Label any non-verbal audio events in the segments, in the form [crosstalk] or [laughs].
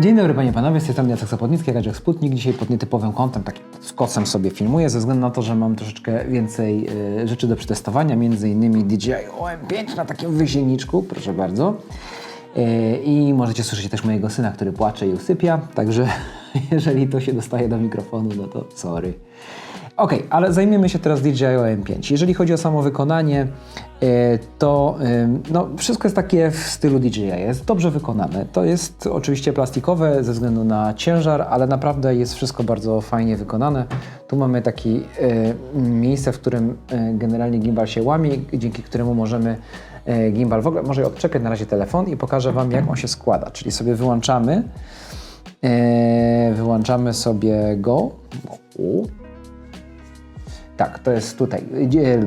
Dzień dobry panie panowie, strony Jacek Zapodnicki, Radziak Sputnik. Dzisiaj pod nietypowym kątem, takim z kosem sobie filmuję, ze względu na to, że mam troszeczkę więcej y, rzeczy do przetestowania, między innymi DJI OM5 na takim wysięgniczku, proszę bardzo. Y, I możecie słyszeć też mojego syna, który płacze i usypia, także [laughs] jeżeli to się dostaje do mikrofonu, no to sorry. Ok, ale zajmiemy się teraz DJI OM5. Jeżeli chodzi o samo wykonanie, e, to no, wszystko jest takie w stylu DJI, jest dobrze wykonane. To jest oczywiście plastikowe ze względu na ciężar, ale naprawdę jest wszystko bardzo fajnie wykonane. Tu mamy takie miejsce, w którym e, generalnie gimbal się łamie, dzięki któremu możemy e, gimbal w ogóle, może odczepię na razie telefon i pokażę Wam jak on się składa. Czyli sobie wyłączamy, wyłączamy sobie go. Tak, to jest tutaj. Gdzie-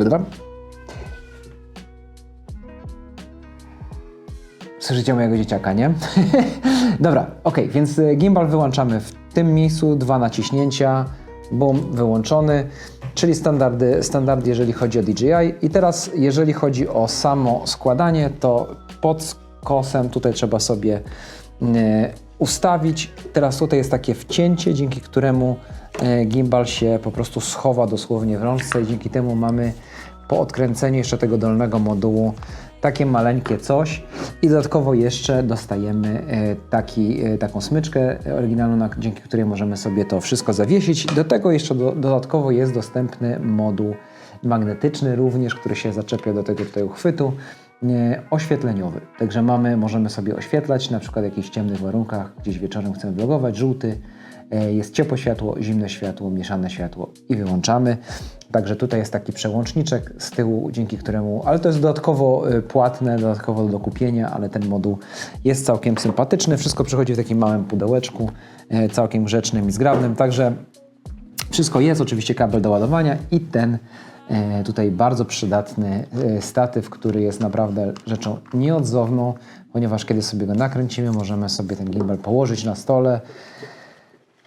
Słyszycie mojego dzieciaka, nie? [laughs] Dobra, ok, więc y, gimbal wyłączamy w tym miejscu, dwa naciśnięcia, bum, wyłączony, czyli standardy, standard jeżeli chodzi o DJI. I teraz jeżeli chodzi o samo składanie, to pod kosem tutaj trzeba sobie y, ustawić. Teraz tutaj jest takie wcięcie, dzięki któremu gimbal się po prostu schowa dosłownie w rączce i dzięki temu mamy po odkręceniu jeszcze tego dolnego modułu takie maleńkie coś i dodatkowo jeszcze dostajemy e, taki, e, taką smyczkę oryginalną, na- dzięki której możemy sobie to wszystko zawiesić. Do tego jeszcze do, dodatkowo jest dostępny moduł magnetyczny również, który się zaczepia do tego tutaj uchwytu e, oświetleniowy. Także mamy, możemy sobie oświetlać na przykład w jakichś ciemnych warunkach, gdzieś wieczorem chcemy vlogować, żółty, E, Jest ciepłe światło, zimne światło, mieszane światło i wyłączamy. Także tutaj jest taki przełączniczek z tyłu, dzięki któremu, ale to jest dodatkowo e, płatne, dodatkowo do kupienia, ale ten moduł jest całkiem sympatyczny. Wszystko przychodzi w takim małym pudełeczku, e, całkiem grzecznym i zgrabnym. Także wszystko jest, oczywiście kabel do ładowania i ten e, tutaj bardzo przydatny e, statyw, który jest naprawdę rzeczą nieodzowną, ponieważ kiedy sobie go nakręcimy, możemy sobie ten gimbal położyć na stole,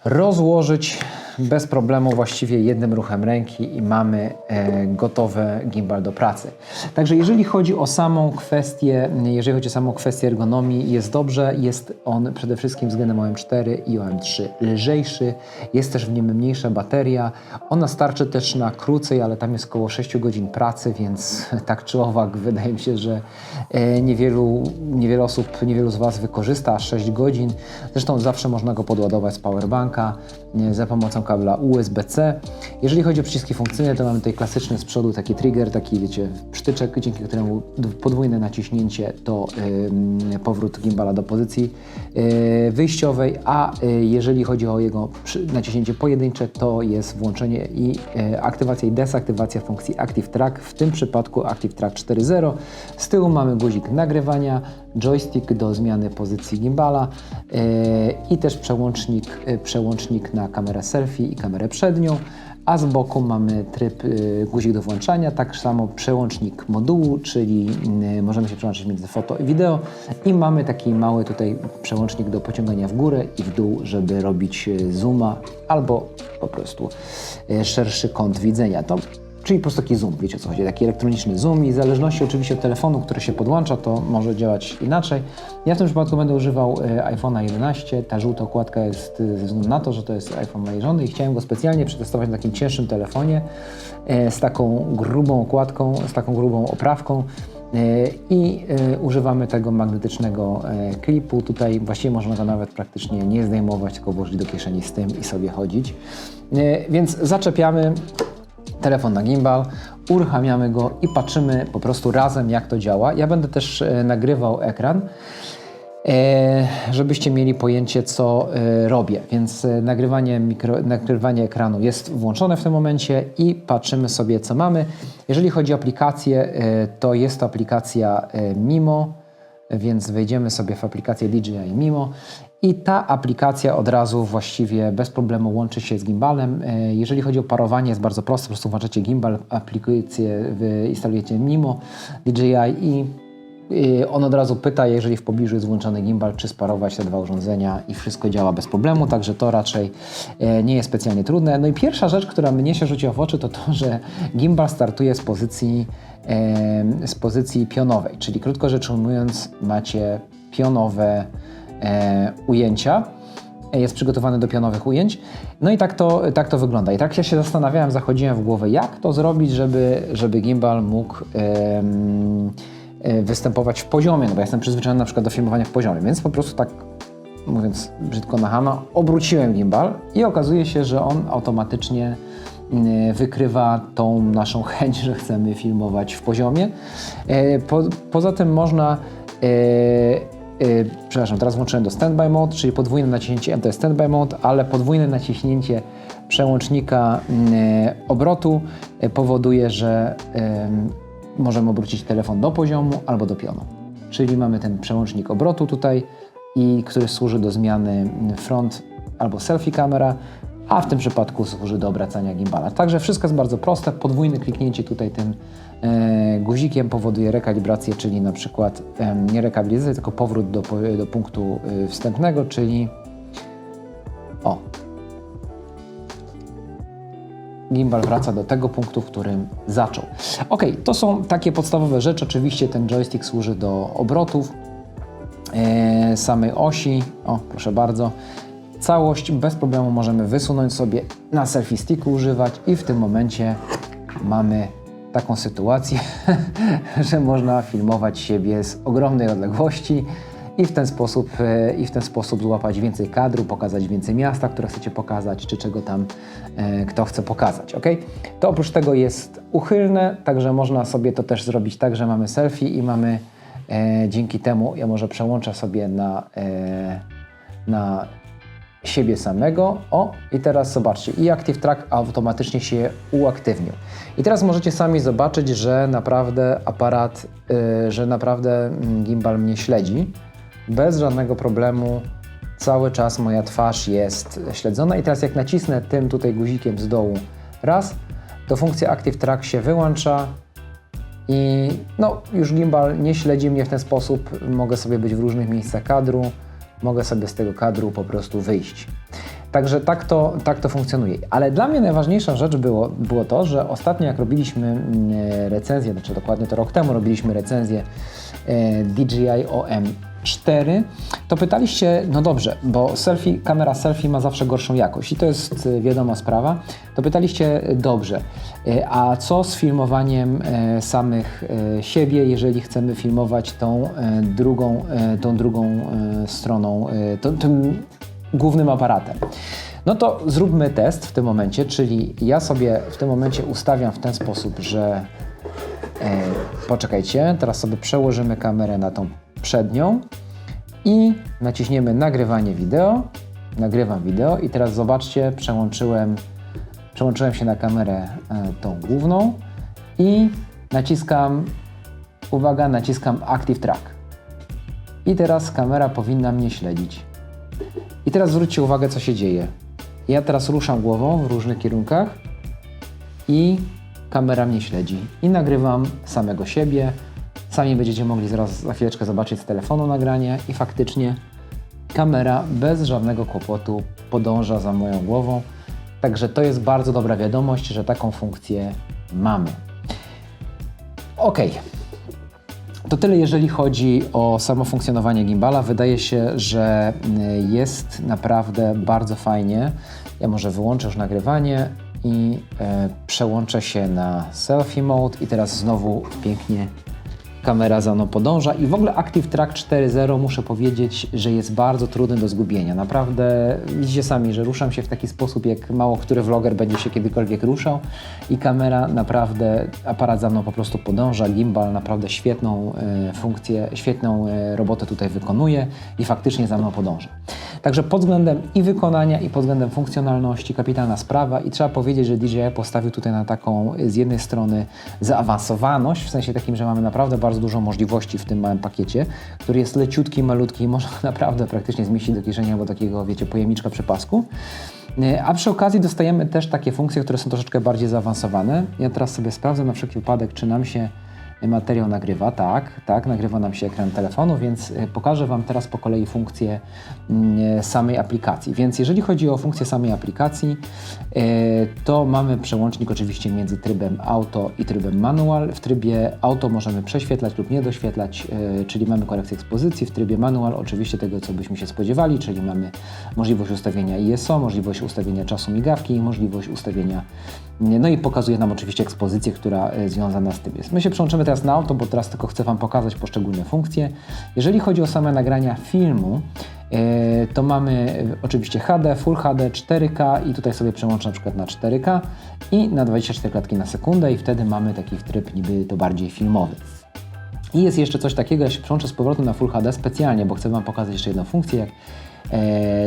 rozłożyć bez problemu właściwie jednym ruchem ręki i mamy e, gotowe gimbal do pracy. Także jeżeli chodzi o samą kwestię, jeżeli chodzi o samą kwestię ergonomii, jest dobrze, jest on przede wszystkim względem OM4 i OM3 lżejszy, jest też w nim mniejsza bateria, ona starczy też na krócej, ale tam jest około 6 godzin pracy, więc [laughs] tak czy owak wydaje mi się, że e, niewielu, niewiele osób, niewielu z Was wykorzysta aż 6 godzin. Zresztą zawsze można go podładować z powerbanka e, za pomocą kabla USB-C. Jeżeli chodzi o przyciski funkcyjne, to mamy tutaj klasyczny z przodu taki trigger, taki wiecie, przytyczek, dzięki któremu podwójne naciśnięcie to ym, powrót gimbala do pozycji yy, wyjściowej, a yy, jeżeli chodzi o jego naciśnięcie pojedyncze, to jest włączenie i yy, aktywacja i desaktywacja funkcji Active Track, w tym przypadku Active Track 4.0. Z tyłu mamy guzik nagrywania, joystick do zmiany pozycji gimbala yy, i też przełącznik, yy, przełącznik na kamerę selfie i kamerę przednią, a z boku mamy tryb yy, guzik do włączania, tak samo przełącznik modułu, czyli yy, możemy się przełączyć między foto i wideo i mamy taki mały tutaj przełącznik do pociągania w górę i w dół, żeby robić zooma albo po prostu szerszy kąt widzenia. To Czyli po prostu taki zoom, wiecie co chodzi, taki elektroniczny zoom i w zależności oczywiście od telefonu, który się podłącza, to może działać inaczej. Ja w tym przypadku będę używał e, iPhone'a 11, ta żółta okładka jest e, ze względu na to, że to jest iPhone mojej żony i chciałem go specjalnie przetestować na takim cięższym telefonie e, z taką grubą okładką, z taką grubą oprawką. I używamy tego magnetycznego klipu. Tutaj właściwie można go nawet praktycznie nie zdejmować, tylko włożyć do kieszeni z tym i sobie chodzić. Więc zaczepiamy telefon na gimbal, uruchamiamy go i patrzymy po prostu razem, jak to działa. Ja będę też e, nagrywał ekran, e, żebyście mieli pojęcie, co e, robię. Więc nagrywanie, mikro, nagrywanie ekranu jest włączone w tym momencie i patrzymy sobie, co mamy. Jeżeli chodzi o aplikację, to jest to aplikacja Mimo, więc wejdziemy sobie w aplikację DJI Mimo i ta aplikacja od razu właściwie bez problemu łączy się z gimbalem. E, Jeżeli chodzi o parowanie, jest bardzo proste, po prostu włączacie gimbal, aplikację, instalujecie Mimo DJI i y, on od razu pyta, jeżeli w pobliżu jest włączony gimbal, czy sparować te dwa urządzenia i wszystko działa bez problemu, także to raczej e, nie jest specjalnie trudne. No i pierwsza rzecz, która mnie się rzuciła w oczy, to to, że gimbal startuje z pozycji, e, z pozycji pionowej, czyli krótko rzecz ujmując, macie pionowe e, ujęcia. jest przygotowany do pionowych ujęć. No i tak to, tak to wygląda. I tak ja się zastanawiałem, zachodziłem w głowę, jak to zrobić, żeby, żeby gimbal mógł e, występować w poziomie, no bo ja jestem przyzwyczajony na przykład do filmowania w poziomie, więc po prostu tak mówiąc brzydko na hama, obróciłem gimbal i okazuje się, że on automatycznie wykrywa tą naszą [laughs] chęć, że chcemy filmować w poziomie. E, Po, poza tym można e, przepraszam, teraz włączyłem do standby mode, czyli podwójne naciśnięcie M to jest standby mode, ale podwójne naciśnięcie przełącznika mm, obrotu e, powoduje, że em, możemy obrócić telefon do poziomu albo do pionu. Czyli mamy ten przełącznik obrotu tutaj, i który służy do zmiany front albo selfie kamera, a w tym przypadku służy do obracania gimbala. Także wszystko jest bardzo proste. Podwójne kliknięcie tutaj tym e, guzikiem powoduje rekalibrację, czyli na przykład e, nie rekalibrację, tylko powrót do, do punktu e, wstępnego, czyli o, gimbal wraca do tego punktu, w którym zaczął. Ok, to są takie podstawowe rzeczy. Oczywiście ten joystick służy do obrotów e, samej osi. O, proszę bardzo. Całość bez problemu możemy wysunąć sobie na selfie sticku używać i w tym momencie mamy taką sytuację, [laughs] że można filmować siebie z ogromnej odległości i w ten sposób, e, i w ten sposób złapać więcej kadru, pokazać więcej miasta, które chcecie pokazać, czy czego tam e, kto chce pokazać. ok? To oprócz tego jest uchylne, także można sobie to też zrobić tak, że mamy selfie i mamy e, dzięki temu, ja może przełączę sobie na, e, na siebie samego. O, i teraz zobaczcie, i Active Track automatycznie się uaktywnił. I teraz możecie sami zobaczyć, że naprawdę aparat, y, że naprawdę mm, gimbal mnie śledzi. Bez żadnego problemu cały czas moja twarz jest śledzona. I teraz jak nacisnę tym tutaj guzikiem z dołu raz, to funkcja Active Track się wyłącza, i no, już gimbal nie śledzi mnie w ten sposób. Mogę sobie być w różnych miejscach kadru, mogę sobie z tego kadru po prostu wyjść. Także tak to, tak to funkcjonuje. Ale dla mnie najważniejsza rzecz było, było to, że ostatnio jak robiliśmy mm, recenzję, znaczy dokładnie to rok temu robiliśmy recenzję e, DJI OM4, to pytaliście, no dobrze, bo selfie, kamera selfie ma zawsze gorszą jakość i to jest e, wiadoma sprawa, to pytaliście e, dobrze, e, a co z filmowaniem samych siebie, jeżeli chcemy filmować tą drugą, tą drugą stroną, to, tym głównym aparatem. No to zróbmy test w tym momencie, czyli ja sobie w tym momencie ustawiam w ten sposób, że poczekajcie, teraz sobie przełożymy kamerę na tą przednią i naciśniemy nagrywanie wideo. Nagrywam wideo i teraz zobaczcie, przełączyłem, przełączyłem się na kamerę e, tą główną i naciskam, uwaga, naciskam Active Track. I teraz kamera powinna mnie śledzić. I teraz zwróćcie uwagę, co się dzieje. Ja teraz ruszam głową w różnych kierunkach i kamera mnie śledzi. I nagrywam samego siebie. Sami będziecie mogli zaraz za chwileczkę zobaczyć z telefonu nagranie i faktycznie kamera bez żadnego kłopotu podąża za moją głową. Także to jest bardzo dobra wiadomość, że taką funkcję mamy. Ok. To tyle, jeżeli chodzi o samo funkcjonowanie gimbala. Wydaje się, że y, jest naprawdę bardzo fajnie. Ja może wyłączę już nagrywanie i e, przełączę się na selfie mode i teraz znowu pięknie kamera za mną podąża i w ogóle Active Track 4.0 muszę powiedzieć, że jest bardzo trudny do zgubienia. Naprawdę widzicie sami, że ruszam się w taki sposób, jak mało który vloger będzie się kiedykolwiek ruszał i kamera naprawdę, aparat za mną po prostu podąża, gimbal naprawdę świetną e, funkcję, świetną e, robotę tutaj wykonuje i faktycznie za mną podąża. Także pod względem i wykonania, i pod względem funkcjonalności kapitalna sprawa i trzeba powiedzieć, że DJI postawił tutaj na taką z jednej strony zaawansowaność, w sensie takim, że mamy naprawdę bardzo dużo możliwości w tym małym pakiecie, który jest leciutki, malutki i można [laughs] naprawdę praktycznie zmieścić do kieszeni albo takiego, wiecie, pojemniczka przy pasku. E, A przy okazji dostajemy też takie funkcje, które są troszeczkę bardziej zaawansowane. Ja teraz sobie sprawdzę na wszelki wypadek, czy nam się materiał nagrywa, tak, tak, nagrywa nam się ekran telefonu, więc y, pokażę Wam teraz po kolei funkcję mm, samej aplikacji. Więc jeżeli chodzi o funkcję samej aplikacji, y, to mamy przełącznik oczywiście między trybem auto i trybem manual. W trybie auto możemy prześwietlać lub nie doświetlać, czyli mamy korekcję ekspozycji. W trybie manual oczywiście tego, co byśmy się spodziewali, czyli mamy możliwość ustawienia ISO, możliwość ustawienia czasu migawki i możliwość ustawienia no i pokazuje nam oczywiście ekspozycję, która y, związana z tym jest. My się przełączymy teraz na auto, bo teraz tylko chcę Wam pokazać poszczególne funkcje. Jeżeli chodzi o same nagrania filmu, y, to mamy y, oczywiście HD, Full HD, 4K i tutaj sobie przełączę na przykład na 4K i na 24 klatki na sekundę i wtedy mamy taki tryb niby to bardziej filmowy. I jest jeszcze coś takiego, ja się przełączę z powrotem na Full HD specjalnie, bo chcę Wam pokazać jeszcze jedną funkcję, jak E,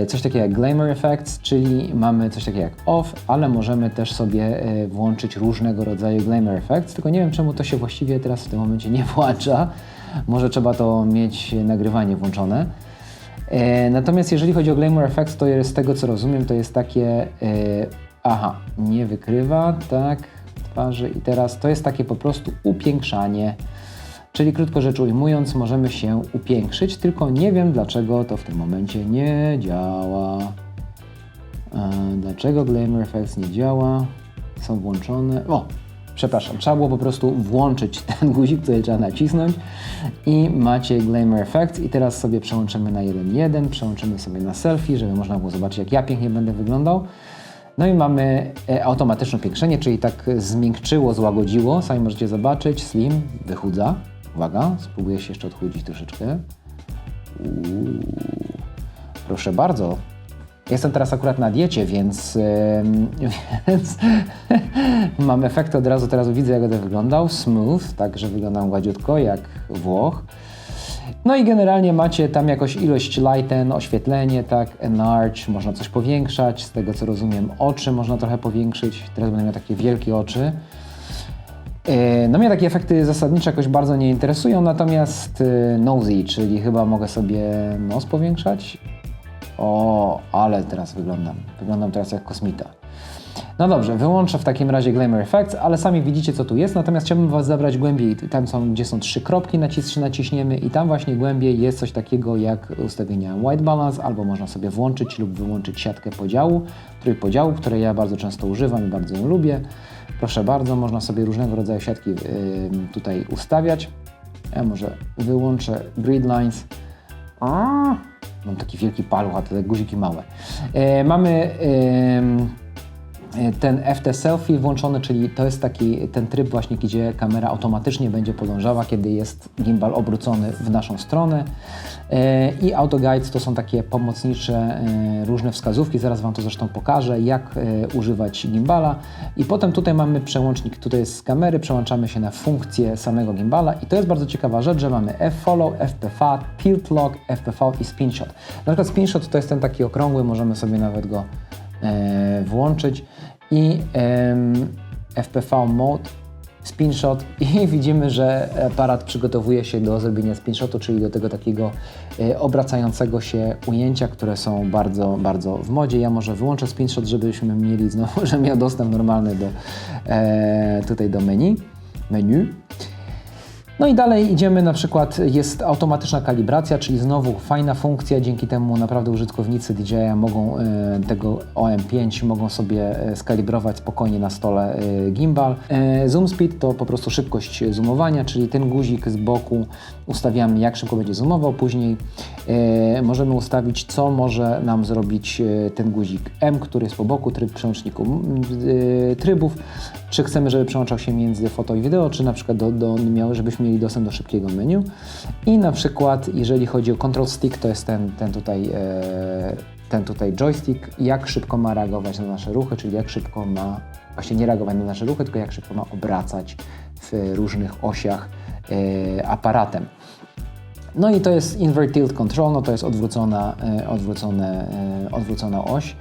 coś takiego jak Glamour Effects, czyli mamy coś takiego jak off, ale możemy też sobie e, włączyć różnego rodzaju Glamour Effects, tylko nie wiem czemu to się właściwie teraz w tym momencie nie [laughs] włącza. Może trzeba to mieć nagrywanie włączone. E, natomiast jeżeli chodzi o Glamour Effects, to z tego co rozumiem, to jest takie aha, nie wykrywa, tak, twarzy i teraz to jest takie po prostu upiększanie Czyli krótko rzecz ujmując, możemy się upiększyć, tylko nie wiem dlaczego to w tym momencie nie działa. E, dlaczego Glamour Effects nie działa? Są włączone. O, przepraszam, trzeba było po prostu włączyć ten [laughs] guzik, który trzeba nacisnąć i macie Glamour Effects i teraz sobie przełączymy na 1.1, przełączymy sobie na selfie, żeby można było zobaczyć jak ja pięknie będę wyglądał. No i mamy e, automatyczne piększenie, czyli tak zmiękczyło, złagodziło, sami możecie zobaczyć, slim, wychudza. Uwaga, spróbuję się jeszcze odchudzić troszeczkę. Uuu, proszę bardzo. Jestem teraz akurat na diecie, więc, yy, [laughs] więc [laughs] mam efekty od razu, teraz widzę jak będę wyglądał. Smooth, tak, że wyglądam gładziutko jak Włoch. No i generalnie macie tam jakoś ilość lighten, oświetlenie, tak, enlarge, można coś powiększać, z tego co rozumiem oczy można trochę powiększyć, teraz będę miał takie wielkie oczy. E, no mnie takie efekty zasadnicze jakoś bardzo nie interesują, natomiast e, nosy, czyli chyba mogę sobie nos powiększać. O, ale teraz wyglądam. Wyglądam teraz jak kosmita. No dobrze, wyłączę w takim razie Glamour Effects, ale sami widzicie co tu jest, natomiast chciałbym Was zabrać głębiej. Tam są, gdzie są trzy kropki, nacis naciśniemy i tam właśnie głębiej jest coś takiego jak ustawienia White Balance, albo można sobie włączyć lub wyłączyć siatkę podziału, trójpodziału, której ja bardzo często używam i bardzo ją lubię. Proszę bardzo, można sobie różnego rodzaju siatki tutaj ustawiać. Ja może wyłączę Grid Lines. A, mam taki wielki paluch, a te guziki małe. E, mamy E, ten FT Selfie włączony, czyli to jest taki ten tryb właśnie, gdzie kamera automatycznie będzie podążała, kiedy jest gimbal obrócony w naszą stronę. E, I Auto Guides to są takie pomocnicze e, różne wskazówki, zaraz Wam to zresztą pokażę, jak używać gimbala. I potem tutaj mamy przełącznik, tutaj jest z kamery, przełączamy się na funkcję samego gimbala i to jest bardzo ciekawa rzecz, że mamy F-Follow, FPV, Tilt Lock, FPV i Spin Shot. Na przykład Spin Shot to jest ten taki okrągły, możemy sobie nawet go e, włączyć i e, FPV Mode spinshot [laughs] i widzimy, że aparat przygotowuje się do zrobienia spinshotu, czyli do tego takiego e, obracającego się ujęcia, które są bardzo, bardzo w modzie. Ja może wyłączę spinshot, żebyśmy mieli znowu, [laughs] że miał dostęp normalny do e, tutaj do menu. menu. No i dalej idziemy, na przykład jest automatyczna kalibracja, czyli znowu fajna funkcja, dzięki temu naprawdę użytkownicy DJI mogą e, tego OM5 mogą sobie e, skalibrować spokojnie na stole e, gimbal. Zoom speed to po prostu szybkość zoomowania, czyli ten guzik z boku ustawiamy jak szybko będzie zoomował, później możemy ustawić co może nam zrobić ten guzik M, który jest po boku, tryb przełączniku trybów, czy chcemy, żeby przełączał się między foto i wideo, czy na przykład do, do, miał, żebyśmy mieli dostęp do szybkiego menu. I na przykład, jeżeli chodzi o control stick, to jest ten, ten tutaj e, ten tutaj joystick, jak szybko ma reagować na nasze ruchy, czyli jak szybko ma, właśnie nie reagować na nasze ruchy, tylko jak szybko ma obracać w różnych osiach e, aparatem. No i to jest invert tilt control, no to jest odwrócona, e, odwrócone, e, odwrócona oś.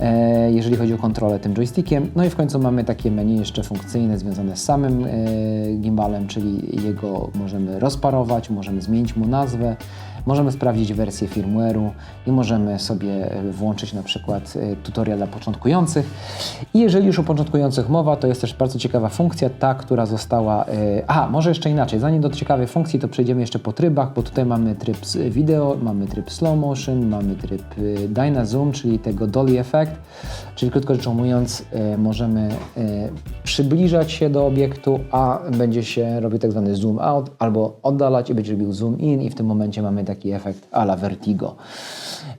E, jeżeli chodzi o kontrolę tym joystickiem. No i w końcu mamy takie menu jeszcze funkcyjne związane z samym gimbalem, czyli jego możemy rozparować, możemy zmienić mu nazwę, Możemy sprawdzić wersję firmware'u i możemy sobie e, włączyć na przykład e, tutorial dla początkujących. I jeżeli już o początkujących mowa, to jest też bardzo ciekawa funkcja, ta, która została... e, Aha, może jeszcze inaczej. Zanim do ciekawej funkcji, to przejdziemy jeszcze po trybach, bo tutaj mamy tryb wideo, mamy tryb slow motion, mamy tryb e, Dynazoom, czyli tego dolly effect, czyli krótko rzecz ujmując, możemy przybliżać się do obiektu, a będzie się robił tak zwany zoom out, albo oddalać i będzie robił zoom in i w tym momencie mamy taki efekt a la vertigo.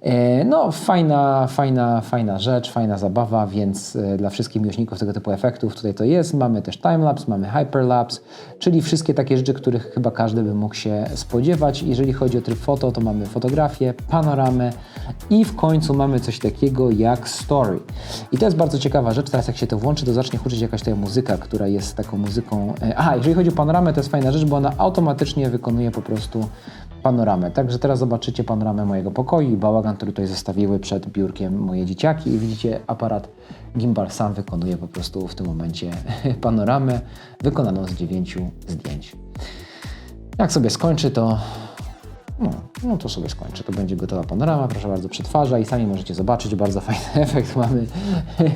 E, No, fajna, fajna, fajna rzecz, fajna zabawa, więc e, dla wszystkich miłośników tego typu efektów tutaj to jest. Mamy też timelapse, mamy hyperlapse, czyli wszystkie takie rzeczy, których chyba każdy by mógł się spodziewać. Jeżeli chodzi o tryb foto, to mamy fotografię, panoramę i w końcu mamy coś takiego jak story. I to jest bardzo ciekawa rzecz. Teraz jak się to włączy, to zacznie huczyć jakaś tutaj muzyka, która jest taką muzyką... e, Aha, jeżeli chodzi o panoramę, to jest fajna rzecz, bo ona automatycznie wykonuje po prostu panoramę. Także teraz zobaczycie panoramę mojego pokoju i bałagan, który tutaj zostawiły przed biurkiem moje dzieciaki i widzicie aparat gimbal sam wykonuje po prostu w tym momencie [laughs] panoramę wykonaną z dziewięciu zdjęć. Jak sobie skończy, to no, no to sobie skończę. To będzie gotowa panorama, proszę bardzo, przetwarza i sami możecie zobaczyć, bardzo fajny [laughs] efekt mamy.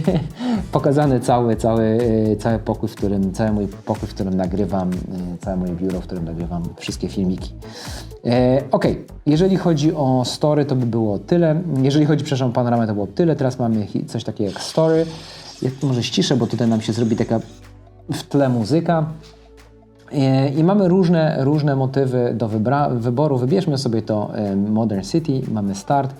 [laughs] Pokazany cały, cały, e, cały pokój, w którym, cały mój pokój, w którym nagrywam, e, całe moje biuro, w którym nagrywam wszystkie filmiki. E, ok, jeżeli chodzi o story, to by było tyle. Jeżeli chodzi, przepraszam, o panoramę, to było tyle. Teraz mamy coś takiego jak story. Może ściszę, bo tutaj nam się zrobi taka w tle muzyka. I mamy różne, różne motywy do wyboru. Wybierzmy sobie to e, Modern City, mamy start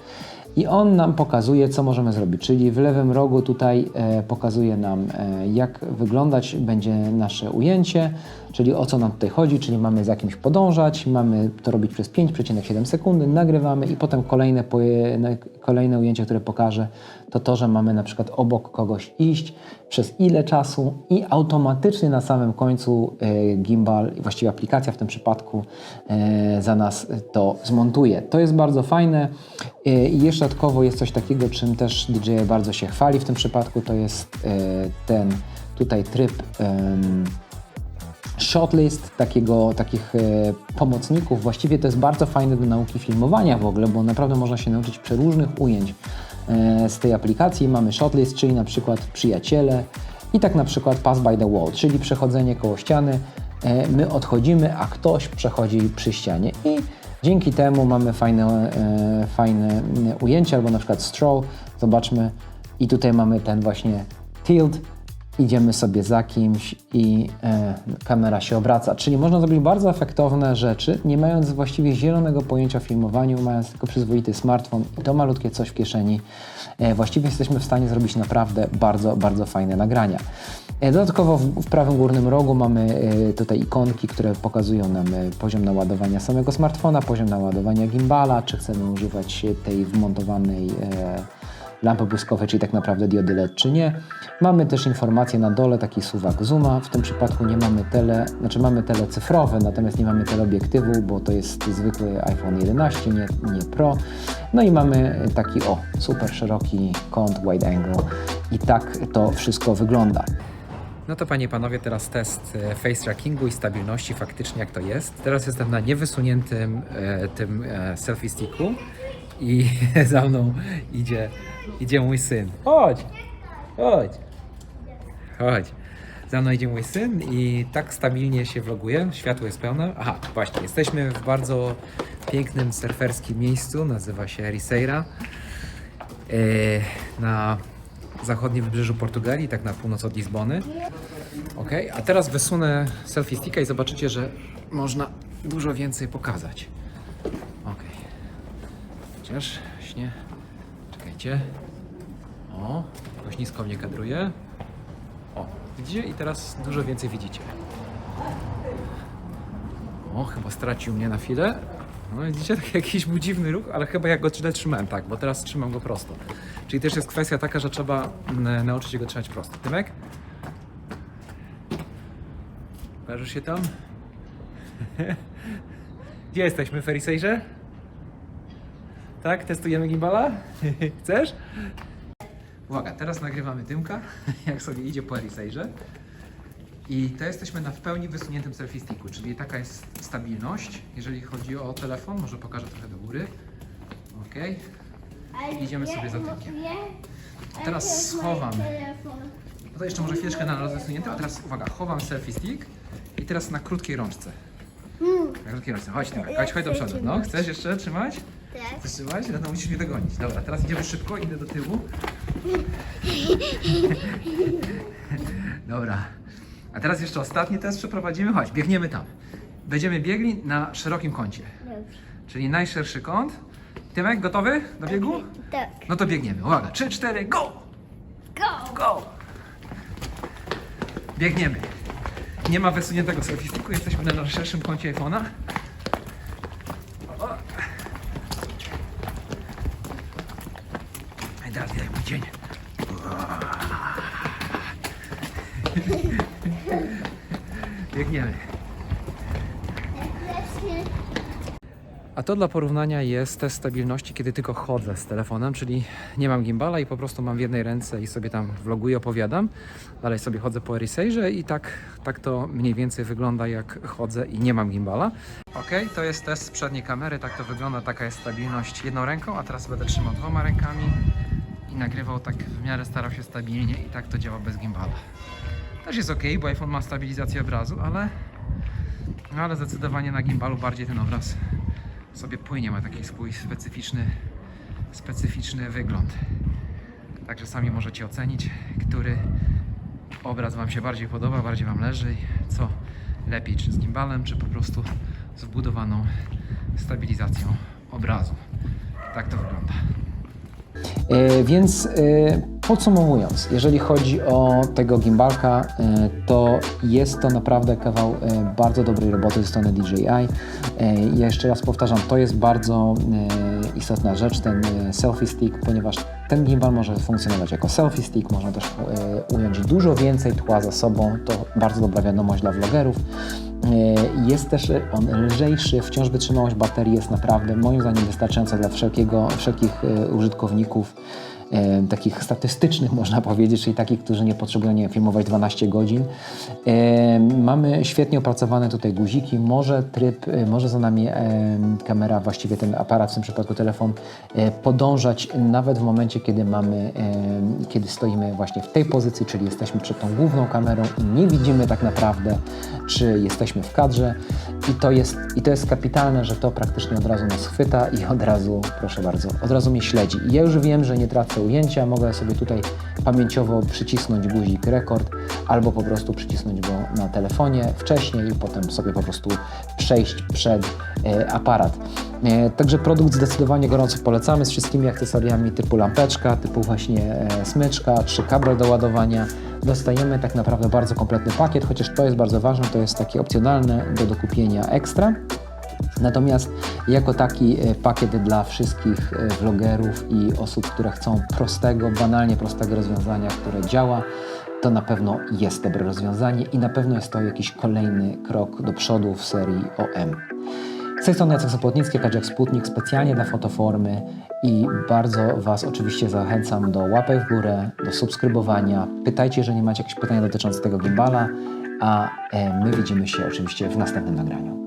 i on nam pokazuje, co możemy zrobić. Czyli w lewym rogu tutaj e, pokazuje nam, e, jak wyglądać będzie nasze ujęcie, czyli o co nam tutaj chodzi, czyli mamy za kimś podążać, mamy to robić przez 5,7 sekundy, nagrywamy i potem kolejne, kolejne ujęcie, które pokażę, to to, że mamy na przykład obok kogoś iść, przez ile czasu i automatycznie na samym końcu e, gimbal, właściwie aplikacja w tym przypadku e, za nas to zmontuje. To jest bardzo fajne E, i jeszcze dodatkowo jest coś takiego, czym też DJ bardzo się chwali w tym przypadku, to jest ten tutaj tryb em, shotlist takiego, takich e, pomocników. Właściwie to jest bardzo fajne do nauki filmowania w ogóle, bo naprawdę można się nauczyć przeróżnych ujęć e, z tej aplikacji. Mamy shotlist, czyli na przykład przyjaciele i tak na przykład pass by the wall, czyli przechodzenie koło ściany. E, my odchodzimy, a ktoś przechodzi przy ścianie i dzięki temu mamy fajne, fajne mm, ujęcia, albo na przykład stroll. Zobaczmy i tutaj mamy ten właśnie tilt, idziemy sobie za kimś i e, kamera się obraca. Czyli można zrobić bardzo efektowne rzeczy, nie mając właściwie zielonego pojęcia o filmowaniu, mając tylko przyzwoity smartfon i to malutkie coś w kieszeni. E, właściwie jesteśmy w stanie zrobić naprawdę bardzo, bardzo fajne nagrania. E, dodatkowo w, prawym górnym rogu mamy tutaj ikonki, które pokazują nam poziom naładowania samego smartfona, poziom naładowania gimbala, czy chcemy używać tej wmontowanej lampy błyskowe, czyli tak naprawdę diody LED czy nie. Mamy też informacje na dole, taki suwak zooma. W tym przypadku nie mamy tele, znaczy mamy tele cyfrowe, natomiast nie mamy teleobiektywu, bo to jest zwykły iPhone 11, nie, nie Pro. No i mamy taki o, super szeroki kąt wide angle i tak to wszystko wygląda. No to panie i panowie, teraz test e, face trackingu i stabilności, faktycznie jak to jest. Teraz jestem na niewysuniętym e, tym e, selfie sticku i [laughs] za mną idzie, idzie mój syn. Chodź, chodź, chodź. Za mną idzie mój syn i tak stabilnie się vloguje. Światło jest pełne. Aha, właśnie, jesteśmy w bardzo pięknym surferskim miejscu, nazywa się Ericeira. E, na zachodnim wybrzeżu Portugalii, tak na północ od Lizbony. Ok, a teraz wysunę selfie sticka i zobaczycie, że można dużo więcej pokazać. Chociaż śnie. Czekajcie. O, jakoś nisko mnie kadruje. O, widzicie? I teraz dużo więcej widzicie. O, chyba stracił mnie na chwilę. No widzicie, tak jakiś był dziwny ruch, ale chyba ja go źle trzymałem, tak, bo teraz trzymam go prosto. Czyli też jest kwestia taka, że trzeba nauczyć się go trzymać prosto. Tymek? Kojarzysz się tam? [laughs] Gdzie jesteśmy, w Erisejrze? Tak? Testujemy gimbala? [laughs] Chcesz? Uwaga, teraz nagrywamy Dymka, [laughs] jak sobie idzie po Erisejrze. I to jesteśmy na w pełni wysuniętym selfie sticku, czyli taka jest stabilność, jeżeli chodzi o telefon. Może pokażę trochę do góry. Ok. Idziemy sobie za tynkiem. Teraz schowam. No to jeszcze może chwileczkę na nas wysunięty, a teraz uwaga, chowam selfie stick i teraz na krótkiej rączce. Rączce. Chodź, chodź, chodź do przodu. No, chcesz jeszcze trzymać? Tak. Chcesz trzymać? No to musisz mnie dogonić. Dobra, teraz idziemy szybko, idę do tyłu. Dobra. A teraz jeszcze ostatni test przeprowadzimy. Chodź, biegniemy tam. Będziemy biegli na szerokim kącie, Dobrze. czyli najszerszy kąt. Tymek, gotowy do biegu? Tak. No to biegniemy. Uwaga, 3, 4, go! Go! Go! Biegniemy. Nie ma wysuniętego selfie sticku, jesteśmy na najszerszym kącie iPhone'a. Teraz widać mój dzień. Biegniemy. A to dla porównania jest test stabilności, kiedy tylko chodzę z telefonem, czyli nie mam gimbala i po prostu mam w jednej ręce i sobie tam vloguję, opowiadam. Dalej sobie chodzę po Erisage'ie i tak, tak to mniej więcej wygląda jak chodzę i nie mam gimbala. Ok, to jest test z przedniej kamery, tak to wygląda, taka jest stabilność jedną ręką, a teraz będę trzymał dwoma rękami i nagrywał tak w miarę starał się stabilnie i tak to działa bez gimbala. Też jest ok, bo iPhone ma stabilizację obrazu, ale, no ale zdecydowanie na gimbalu bardziej ten obraz sobie płynie, ma taki swój specyficzny, specyficzny wygląd. Także sami możecie ocenić, który obraz Wam się bardziej podoba, bardziej Wam leży i co lepiej, czy z gimbalem, czy po prostu z wbudowaną stabilizacją obrazu. Tak to wygląda. E, Więc e, podsumowując, jeżeli chodzi o tego gimbalka, e, to jest to naprawdę kawał bardzo dobrej roboty ze strony DJI. Ja jeszcze raz powtarzam, to jest bardzo istotna rzecz, ten selfie stick, ponieważ ten gimbal może funkcjonować jako selfie stick, można też ująć dużo więcej tła za sobą, to bardzo dobra wiadomość dla vlogerów. E, Jest też on lżejszy, wciąż wytrzymałość baterii jest naprawdę moim zdaniem wystarczająca dla wszelkiego, wszelkich e, użytkowników e, takich statystycznych [laughs] można powiedzieć, czyli takich, którzy nie potrzebują nie wiem, filmować 12 godzin. E, mamy świetnie opracowane tutaj guziki, może tryb, e, może za nami e, kamera, właściwie ten aparat, w tym przypadku telefon, e, podążać nawet w momencie, kiedy mamy, e, kiedy stoimy właśnie w tej pozycji, czyli jesteśmy przed tą główną kamerą i nie widzimy tak naprawdę, czy jesteśmy w kadrze i to jest, i to jest kapitalne, że to praktycznie od razu nas chwyta i od razu, proszę bardzo, od razu mnie śledzi. I ja już wiem, że nie tracę ujęcia, mogę sobie tutaj pamięciowo przycisnąć guzik rekord albo po prostu przycisnąć go na telefonie wcześniej i potem sobie po prostu przejść przed e, aparat. E, także produkt zdecydowanie gorąco polecamy z wszystkimi akcesoriami typu lampeczka, typu właśnie e, smyczka czy kabel do ładowania. Dostajemy tak naprawdę bardzo kompletny pakiet, chociaż to jest bardzo ważne, to jest takie opcjonalne do dokupienia ekstra. Natomiast jako taki e, pakiet dla wszystkich e, vlogerów i osób, które chcą prostego, banalnie prostego rozwiązania, które działa, to na pewno jest dobre rozwiązanie i na pewno jest to jakiś kolejny krok do przodu w serii OM. Z tej strony Jacek Sopłotnicki, Kadziak Sputnik, specjalnie dla Fotoformy i bardzo Was oczywiście zachęcam do łapek w górę, do subskrybowania. Pytajcie, jeżeli macie jakieś pytania dotyczące tego gimbala, a e, my widzimy się oczywiście w następnym nagraniu.